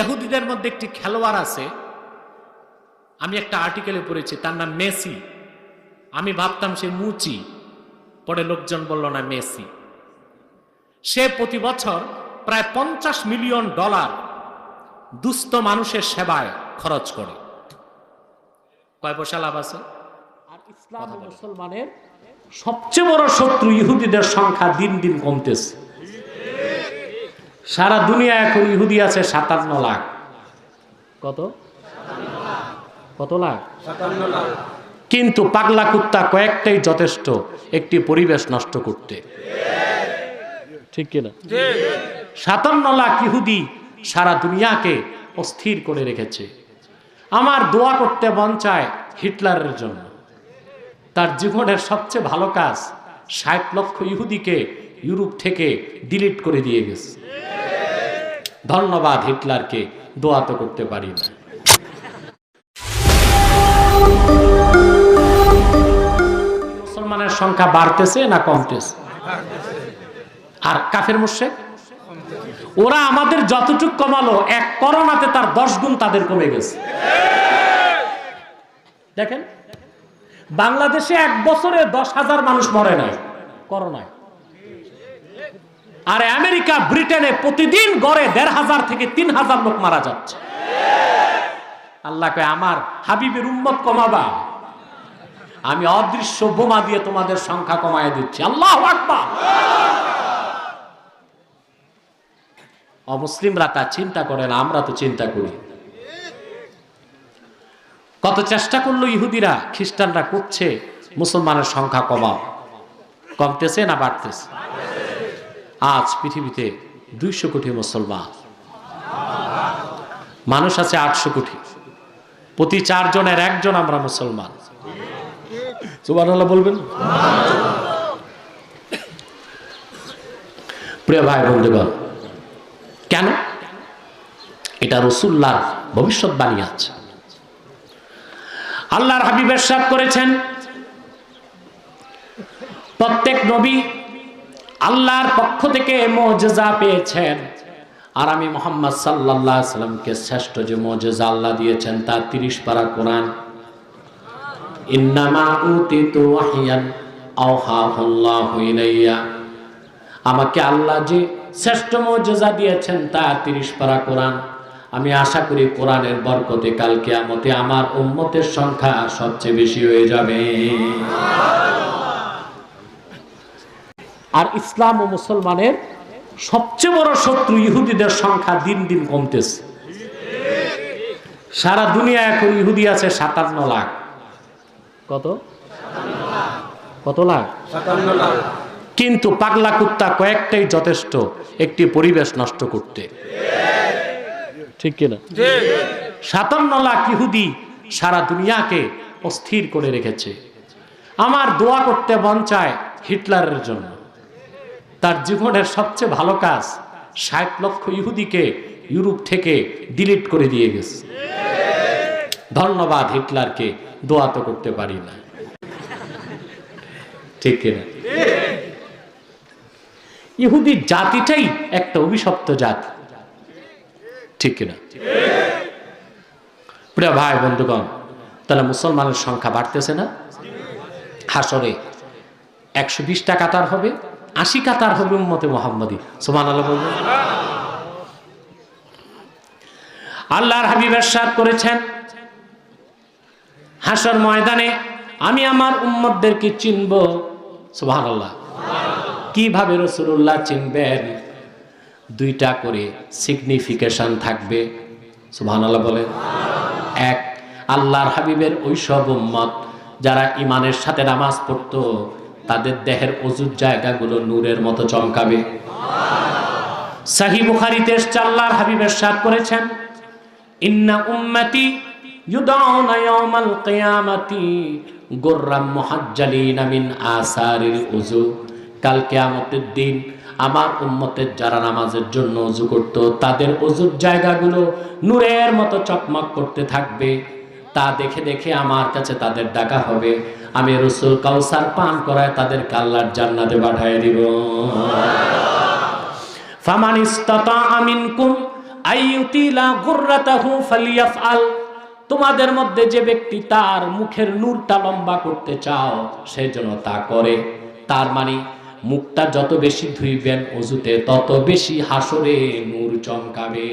ইহুদিদের মধ্যে একটি খেলোয়াড় আছে। আমি একটা আর্টিকেলে পড়েছি, তার নাম মেসি। আমি ভাবতাম সে মুচি, পরে লোকজন বলল, না, মেসি। সে প্রতি বছর প্রায় পঞ্চাশ মিলিয়ন ডলার দুস্থ মানুষের সেবায় খরচ করে। কয় পয়সা লাভ আছে? আর ইসলাম মুসলমানের সবচেয়ে বড় শত্রু ইহুদিদের সংখ্যা দিন দিন কমতেছে। সারা দুনিয়া এখন ইহুদি আছে সাতান্ন লাখ। কত? কত লাখ? কিন্তু পাগলা কুত্তা কয়েকটাই যথেষ্ট একটি পরিবেশ নষ্ট করতে। ঠিক কিনা? সাতান্ন লাখ ইহুদি সারা দুনিয়াকে অস্থির করে রেখেছে। আমার দোয়া করতে মন চায় হিটলারের জন্য। তার জীবনের সবচেয়ে ভালো কাজ ষাট লক্ষ ইহুদিকে ইউরোপ থেকে ডিলিট করে দিয়ে গেছে। ধন্যবাদ হিটলারকে, দোয়া তো করতে পারি না। মুসলমানের সংখ্যা বাড়তেছে না কমতেছে? আর কাফের মুর্শেক ওরা আমাদের যতটুক কমালো, এক করোনাতে তার দশ গুণ তাদের কমে গেছে। দেখেন, বাংলাদেশে এক বছরে দশ হাজার মানুষ মরে নাই, করোনায়। আর আমেরিকা ব্রিটেনে প্রতিদিন গড়ে দেড় হাজার থেকে তিন হাজার লোক মারা যাচ্ছে। আল্লাহকে আমার হাবিবের উম্মত কমাবা। আমি অদৃশ্য বোমা দিয়ে তোমাদের সংখ্যা কমায় দিচ্ছি। আল্লাহ অমুসলিমরা তা চিন্তা করে না, আমরা তো চিন্তা করি। কত চেষ্টা করল ইহুদিরা, খ্রিস্টানরা করছে, মুসলমানের সংখ্যা কমাও। কমতেছে না বাড়তেছে? আজ পৃথিবীতে দুইশো কোটি মুসলমান। মানুষ আছে আটশো কোটি। প্রতি চারজনের একজন আমরা মুসলমান। বলবেন? প্রিয় ভাই, বন্ধুগণ, কেন? এটা রসুল্লার ভবিষ্যৎবাণী আছে আল্লাহর হাবিবের সাথ করেছেন, প্রত্যেক নবী আল্লাহর পক্ষ থেকে মজেজা পেয়েছেন। আর আমি মোহাম্মদ সাল্লাহ সাল্লামকে শ্রেষ্ঠ যে মজেজা আল্লাহ দিয়েছেন, তার তিরিশ পারা কোরআন। আমাকে আল্লাহ যে শ্রেষ্ঠ মর্যাদা দিয়েছেন তা তিরিশ পারা কোরআন। আমি আশা করি কোরআনের বরকতে কালকে আমতে আমার উম্মতের সংখ্যা সবচেয়ে বেশি হয়ে যাবে। আর ইসলাম ও মুসলমানের সবচেয়ে বড় শত্রু ইহুদিদের সংখ্যা দিন দিন কমতেছে। সারা দুনিয়া এখন ইহুদি আছে সাতান্ন লাখ। কত? কত লাখ? কিন্তু পাগলা কুত্তা কয়েকটাই যথেষ্ট একটি পরিবেশ নষ্ট করতে। ঠিক কিনা সাতান্ন লাখ ইহুদি সারা দুনিয়াকে অস্থির করে রেখেছে। আমার দোয়া করতে মন চায় হিটলারের জন্য। তার জীবনের সবচেয়ে ভালো কাজ ষাট লক্ষ ইহুদিকে ইউরোপ থেকে ডিলিট করে দিয়ে গেছে। ধন্যবাদ হিটলারকে, দোয়া তো করতে পারি না। ঠিক কিনা? ইহুদি জাতিটাই একটা অভিশপ্ত জাতি। ঠিক কিনা? প্রিয় ভাই, বন্ধুগণ, তাহলে মুসলমানের সংখ্যা বাড়তেছে না? হাসরে একশো বিশটা কাতার হবে। আশি কাতার হবে উম্মতে মোহাম্মদী। সোমান আল্লাহ বলবেন আল্লাহর হাবিবের সাথ করেছেন হাসর ময়দানে। আমি আমার উম্মতদেরকে চিনব। সুবহান আল্লাহ কীভাবে রসুল্লাহ চিনবেন? দুইটা করে সিগনিফিকেশন থাকবে। সুবহানাল্লাহ বলেন। এক, আল্লাহর হাবিবের ওই সব উম্মত যারা ইমানের সাথে নামাজ পড়তো তাদের দেহের অজুর জায়গাগুলো নূরের মতো চমকাবে। বুখারিতে হাবিবের করেছেন, ইন্না দিন আমার উম্মতের যারা নামাজের জন্য অজু করত, তাদের অজুর জায়গাগুলো নূরের মতো চকমক করতে থাকবে। তা দেখে দেখে আমার কাছে তাদের ডাকা হবে। আমি রসুল কাউসার পান করায় তাদের কাল্লার জান্নাতে পাঠায় দিব। ফামান ইস্তাতা মিনকুম আইয়ুতিলা গুররাতাহু ফালিয়াফআল। তোমাদের মধ্যে যে ব্যক্তি তার মুখের নূরটা লম্বা করতে চাও, সে যেন তা করে। তার মানে মুখটা যত বেশি ধুইবেন অজুতে তত বেশি হাসরে নূর চমকাবে।